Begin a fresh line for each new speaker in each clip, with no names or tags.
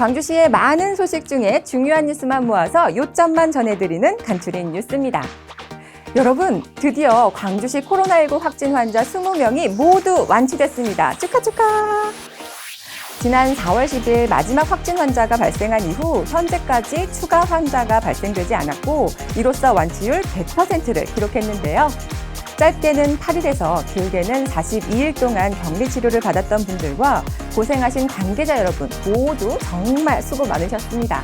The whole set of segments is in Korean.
광주시의 많은 소식 중에 중요한 뉴스만 모아서 요점만 전해드리는 간추린 뉴스입니다. 여러분, 드디어 광주시 코로나19 확진 환자 20명이 모두 완치됐습니다. 축하 축하! 지난 4월 10일 마지막 확진 환자가 발생한 이후 현재까지 추가 환자가 발생되지 않았고 이로써 완치율 100%를 기록했는데요. 짧게는 8일에서 길게는 42일 동안 격리 치료를 받았던 분들과 고생하신 관계자 여러분 모두 정말 수고 많으셨습니다.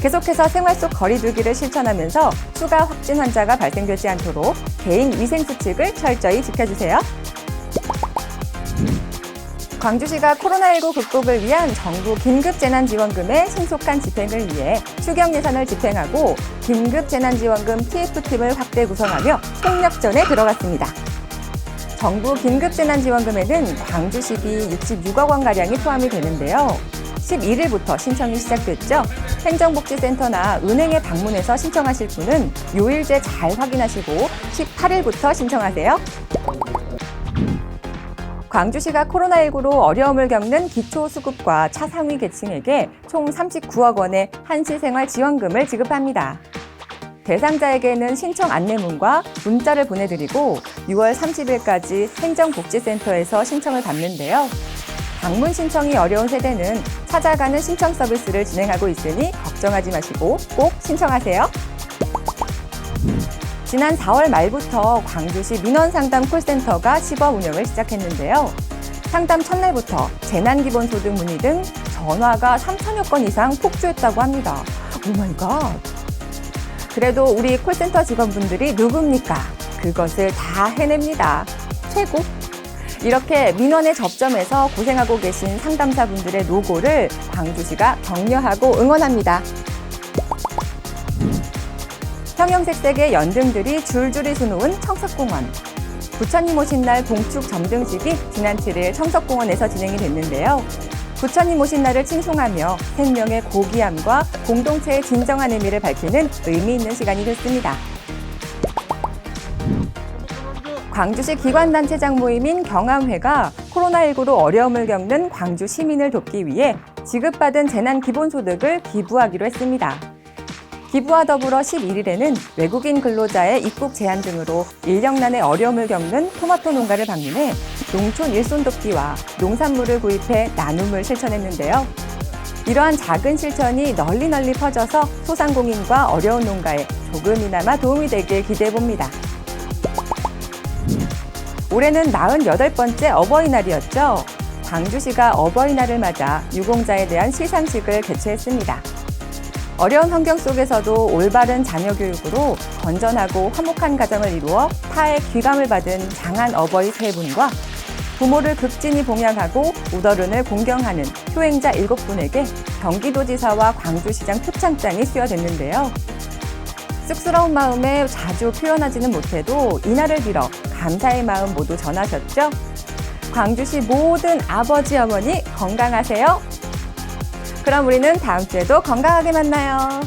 계속해서 생활 속 거리두기를 실천하면서 추가 확진 환자가 발생되지 않도록 개인 위생 수칙을 철저히 지켜주세요. 광주시가 코로나19 극복을 위한 정부 긴급재난지원금의 신속한 집행을 위해 추경 예산을 집행하고 긴급재난지원금 TF팀을 확대 구성하며 총력전에 들어갔습니다. 정부 긴급재난지원금에는 광주시비 66억 원가량이 포함이 되는데요. 11일부터 신청이 시작됐죠. 행정복지센터나 은행에 방문해서 신청하실 분은 요일제 잘 확인하시고 18일부터 신청하세요. 광주시가 코로나19로 어려움을 겪는 기초수급과 차상위 계층에게 총 39억 원의 한시생활 지원금을 지급합니다. 대상자에게는 신청 안내문과 문자를 보내드리고 6월 30일까지 행정복지센터에서 신청을 받는데요. 방문 신청이 어려운 세대는 찾아가는 신청 서비스를 진행하고 있으니 걱정하지 마시고 꼭 신청하세요. 지난 4월 말부터 광주시 민원상담 콜센터가 시범 운영을 시작했는데요. 상담 첫날부터 재난기본소득 문의 등 전화가 3천여 건 이상 폭주했다고 합니다. 오마이갓. 그래도 우리 콜센터 직원분들이 누굽니까? 그것을 다 해냅니다. 최고! 이렇게 민원에 접점해서 고생하고 계신 상담사분들의 노고를 광주시가 격려하고 응원합니다. 형형색색의 연등들이 줄줄이 수놓은 청석공원. 부처님 오신 날 봉축 점등식이 지난 7일 청석공원에서 진행이 됐는데요. 부처님 오신 날을 칭송하며 생명의 고귀함과 공동체의 진정한 의미를 밝히는 의미 있는 시간이 됐습니다. 광주시 기관단체장 모임인 경암회가 코로나19로 어려움을 겪는 광주 시민을 돕기 위해 지급받은 재난기본소득을 기부하기로 했습니다. 기부와 더불어 11일에는 외국인 근로자의 입국 제한 등으로 인력난의 어려움을 겪는 토마토 농가를 방문해 농촌 일손 돕기와 농산물을 구입해 나눔을 실천했는데요. 이러한 작은 실천이 널리 널리 퍼져서 소상공인과 어려운 농가에 조금이나마 도움이 되길 기대해 봅니다. 올해는 48번째 어버이날이었죠. 광주시가 어버이날을 맞아 유공자에 대한 시상식을 개최했습니다. 어려운 환경 속에서도 올바른 자녀 교육으로 건전하고 화목한 가정을 이루어 타의 귀감을 받은 장한 어버이 세 분과 부모를 극진히 봉양하고 우더른을 공경하는 효행자 일곱 분에게 경기도지사와 광주시장 표창장이 수여됐는데요. 쑥스러운 마음에 자주 표현하지는 못해도 이날을 빌어 감사의 마음 모두 전하셨죠? 광주시 모든 아버지, 어머니 건강하세요. 그럼 우리는 다음 주에도 건강하게 만나요.